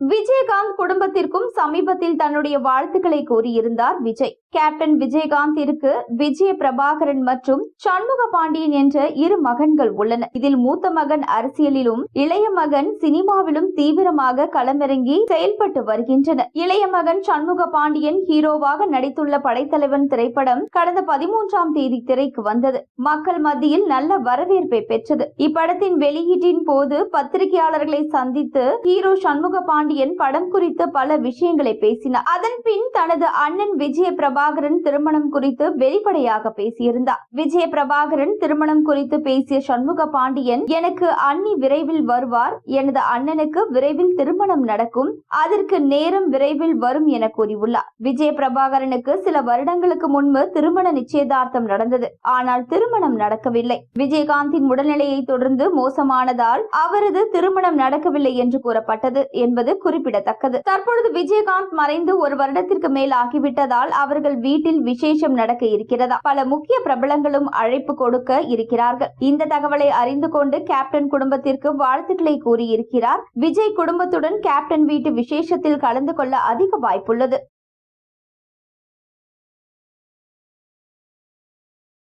விஜயகாந்த் குடும்பத்திற்கும் சமீபத்தில் தன்னுடைய வாழ்த்துக்களை கூறியிருந்தார் விஜய். கேப்டன் விஜயகாந்திற்கு விஜய பிரபாகரன் மற்றும் சண்முக பாண்டியன் என்ற இரு மகன்கள் உள்ளனர். இதில் மூத்த மகன் அரசியலிலும் இளைய மகன் சினிமாவிலும் தீவிரமாக களமிறங்கி செயல்பட்டு வருகின்றனர். இளைய மகன் சண்முக பாண்டியன் ஹீரோவாக நடித்துள்ள படைத்தலைவன் திரைப்படம் கடந்த பதிமூன்றாம் தேதி திரைக்கு வந்தது. மக்கள் மத்தியில் நல்ல வரவேற்பை பெற்றது. இப்படத்தின் வெளியீட்டின் போது பத்திரிகையாளர்களை சந்தித்து ஹீரோ சண்முக பாண்டியன் பாண்டியன் படம் குறித்த பல விஷயங்களை பேசினார். அதன் பின் தனது அண்ணன் விஜய பிரபாகரன் திருமணம் குறித்து வெளிப்படையாக பேசியிருந்தார். விஜய பிரபாகரன் திருமணம் குறித்து பேசிய சண்முக பாண்டியன் எனக்கு அண்ணி விரைவில் வருவார் எனது அண்ணனுக்கு விரைவில் திருமணம் நடக்கும் அதற்கு நேரம் விரைவில் வரும் என கூறியுள்ளார். விஜய பிரபாகரனுக்கு சில வருடங்களுக்கு முன்பு திருமண நிச்சயதார்த்தம் நடந்தது. ஆனால் திருமணம் நடக்கவில்லை. விஜயகாந்தின் உடல்நிலையை தொடர்ந்து மோசமானதால் அவரது திருமணம் நடக்கவில்லை என்று கூறப்பட்டது என்பது குறிப்பிடத்தக்கது. தற்பொழுது விஜயகாந்த் மறைந்து ஒரு வருடத்திற்கு மேல் ஆகிவிட்டதால் அவர்கள் வீட்டில் விசேஷம் நடக்க இருக்கிறதா? பல முக்கிய பிரபலங்களும் அழைப்பு கொடுக்க இருக்கிறார்கள். இந்த தகவலை அறிந்து கொண்டு கேப்டன் குடும்பத்திற்கு வாழ்த்துக்களை கூறியிருக்கிறார். விஜய் குடும்பத்துடன் கேப்டன் வீட்டு விசேஷத்தில் கலந்து கொள்ள அதிக வாய்ப்புள்ளது.